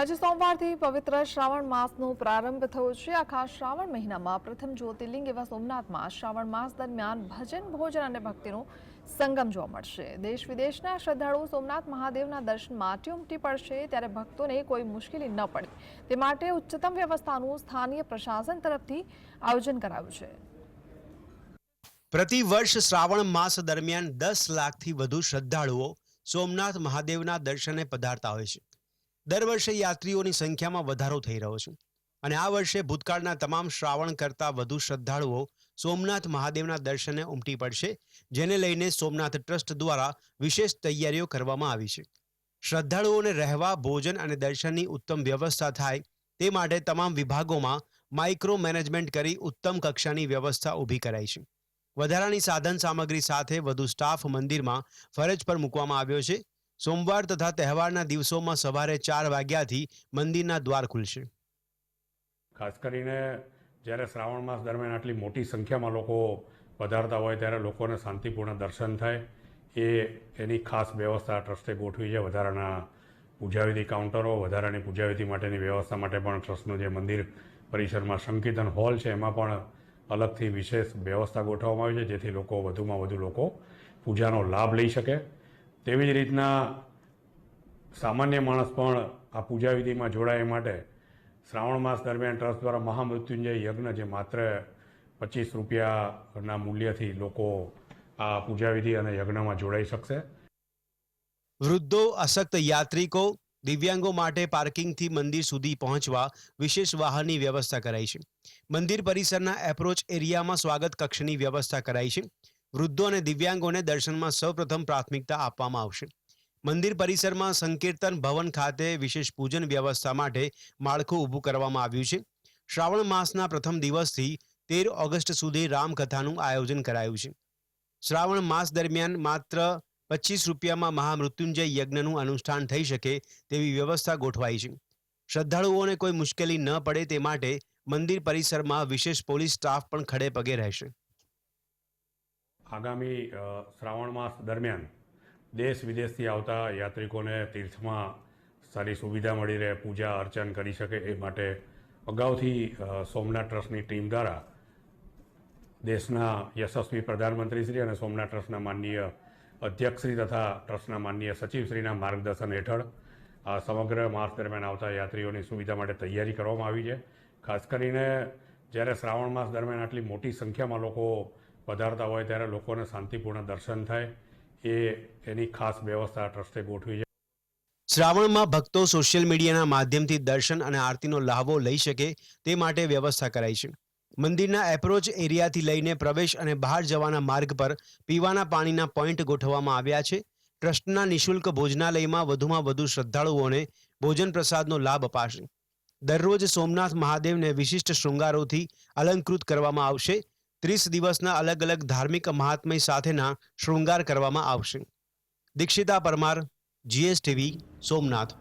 આજે સોમવારથી પવિત્ર શ્રાવણ માસનો પ્રારંભ થયો છે. આખા શ્રાવણ મહિનામાં પ્રથમ જ્યોતિર્લિંગ એવા સોમનાથમાં શ્રાવણ માસ દરમિયાન ભજન, ભોજન અને ભક્તિનો સંગમ જોવા મળશે. દેશ વિદેશના શ્રદ્ધાળુઓ સોમનાથ મહાદેવના દર્શન માટે ઉમટી પડશે ત્યારે ભક્તોને કોઈ મુશ્કેલી ન પડે. તે માટે ઉચ્ચતમ વ્યવસ્થાનું સ્થાનીય પ્રશાસન તરફથી આયોજન કરાયું છે. પ્રતિ વર્ષ શ્રાવણ માસ દરમિયાન દસ લાખથી વધુ શ્રદ્ધાળુઓ સોમનાથ મહાદેવના દર્શને પધારતા હોય છે. દર વર્ષે યાત્રીઓની સંખ્યામાં વધારો થઈ રહ્યો છે. અને આ વર્ષે ભૂતકાળના તમામ શ્રાવણ કરતાં વધુ શ્રદ્ધાળુઓ સોમનાથ મહાદેવના દર્શને ઉમટી પડશે, જેને લઈને સોમનાથ ટ્રસ્ટ દ્વારા વિશેષ તૈયારીઓ કરવામાં આવી છે. શ્રદ્ધાળુઓને રહેવા, ભોજન અને દર્શનની ઉત્તમ વ્યવસ્થા થાય તે માટે તમામ વિભાગોમાં માઇક્રો મેનેજમેન્ટ કરી ઉત્તમ કક્ષાની વ્યવસ્થા ઊભી કરાઈ છે. વધારાની સાધન સામગ્રી સાથે વધુ સ્ટાફ મંદિરમાં ફરજ પર મૂકવામાં આવ્યો છે. સોમવાર તથા તહેવારના દિવસોમાં સવારે ચાર વાગ્યાથી મંદિરના દ્વાર ખુલશે. ખાસ કરીને જ્યારે શ્રાવણ માસ દરમિયાન આટલી મોટી સંખ્યામાં લોકો પધારતા હોય ત્યારે લોકોને શાંતિપૂર્ણ દર્શન થાય. એ એની ખાસ વ્યવસ્થા ટ્રસ્ટે ગોઠવી છે. વધારાના પૂજાવિધિ કાઉન્ટરો, વધારાની પૂજાવિધિ માટેની વ્યવસ્થા માટે પણ ટ્રસ્ટનું જે મંદિર પરિસરમાં સંકીર્તન હોલ છે, એમાં પણ અલગથી વિશેષ વ્યવસ્થા ગોઠવવામાં આવી છે, જેથી લોકો વધુમાં વધુ લોકો પૂજાનો લાભ લઈ શકે. તેવી જ રીતના સામાન્ય માણસ પણ આ પૂજાવિધિમાં જોડાય માટે શ્રાવણ માસ દરમિયાન ટ્રસ્ટ દ્વારા મહામૃત્યુંજય યજ્ઞ જે માત્ર પચીસ રૂપિયાના મૂલ્યથી લોકો આ પૂજાવિધિ અને યજ્ઞમાં જોડાઈ શકશે. વૃદ્ધો, અશક્ત યાત્રિકો, દિવ્યાંગો માટે પાર્કિંગથી મંદિર સુધી પહોંચવા વિશેષ વાહનની વ્યવસ્થા કરાઈ છે. મંદિર પરિસરના એપ્રોચ એરિયામાં સ્વાગત કક્ષની વ્યવસ્થા કરાઈ છે. વૃદ્ધો અને દિવ્યાંગોને દર્શનમાં સૌપ્રથમ પ્રાથમિકતા આપવામાં આવશે. મંદિર પરિસરમાં સંકીર્તન ભવન ખાતે વિશેષ પૂજન વ્યવસ્થા માટે માળખું ઊભું કરવામાં આવ્યું છે. શ્રાવણ માસના પ્રથમ દિવસથી તેર ઓગસ્ટ સુધી રામકથાનું આયોજન કરાયું છે. શ્રાવણ માસ દરમિયાન માત્ર પચીસ રૂપિયામાં મહામૃત્યુંજય યજ્ઞનું અનુષ્ઠાન થઈ શકે તેવી વ્યવસ્થા ગોઠવાઈ છે. શ્રદ્ધાળુઓને કોઈ મુશ્કેલી ન પડે તે માટે મંદિર પરિસરમાં વિશેષ પોલીસ સ્ટાફ પણ ખડે પગે રહેશે. આગામી શ્રાવણ માસ દરમિયાન દેશ વિદેશથી આવતા યાત્રિકોને તીર્થમાં સારી સુવિધા મળી રહે, પૂજા અર્ચન કરી શકે એ માટે અગાઉથી સોમનાથ ટ્રસ્ટની ટીમ દ્વારા દેશના યશસ્વી પ્રધાનમંત્રીશ્રી અને સોમનાથ ટ્રસ્ટના માનનીય અધ્યક્ષશ્રી તથા ટ્રસ્ટના માનનીય સચિવશ્રીના માર્ગદર્શન હેઠળ આ સમગ્ર માસ દરમિયાન આવતા યાત્રીઓની સુવિધા માટે તૈયારી કરવામાં આવી છે. ખાસ કરીને જ્યારે શ્રાવણ માસ દરમિયાન આટલી મોટી સંખ્યામાં લોકો પધારતા હોય ત્યારે લોકોને શાંતિપૂર્ણ દર્શન થાય. એ એની ખાસ વ્યવસ્થા ટ્રસ્ટે ગોઠવી છે. શ્રાવણમાં ભક્તો સોશિયલ મીડિયાના માધ્યમથી દર્શન અને આરતીનો લાહવો લઈ શકે તે માટે વ્યવસ્થા કરાઈ છે. મંદિરના એપ્રોચ એરિયાથી લઈને પ્રવેશ અને બહાર જવાના માર્ગ પર પીવાના પાણીના પોઈન્ટ ગોઠવવામાં આવ્યા છે. ટ્રસ્ટના નિઃશુલ્ક ભોજનાલયમાં વધુમાં વધુ શ્રદ્ધાળુઓને ભોજન પ્રસાદનો લાભ અપાશે. દરરોજ સોમનાથ મહાદેવને વિશિષ્ટ શૃંગારોથી અલંકૃત કરવામાં આવશે. ત્રીસ દિવસના અલગ અલગ ધાર્મિક મહાત્મય સાથેના શૃંગાર કરવામાં આવશે. દીક્ષિતા પરમાર જીએસટીવી સોમનાથ.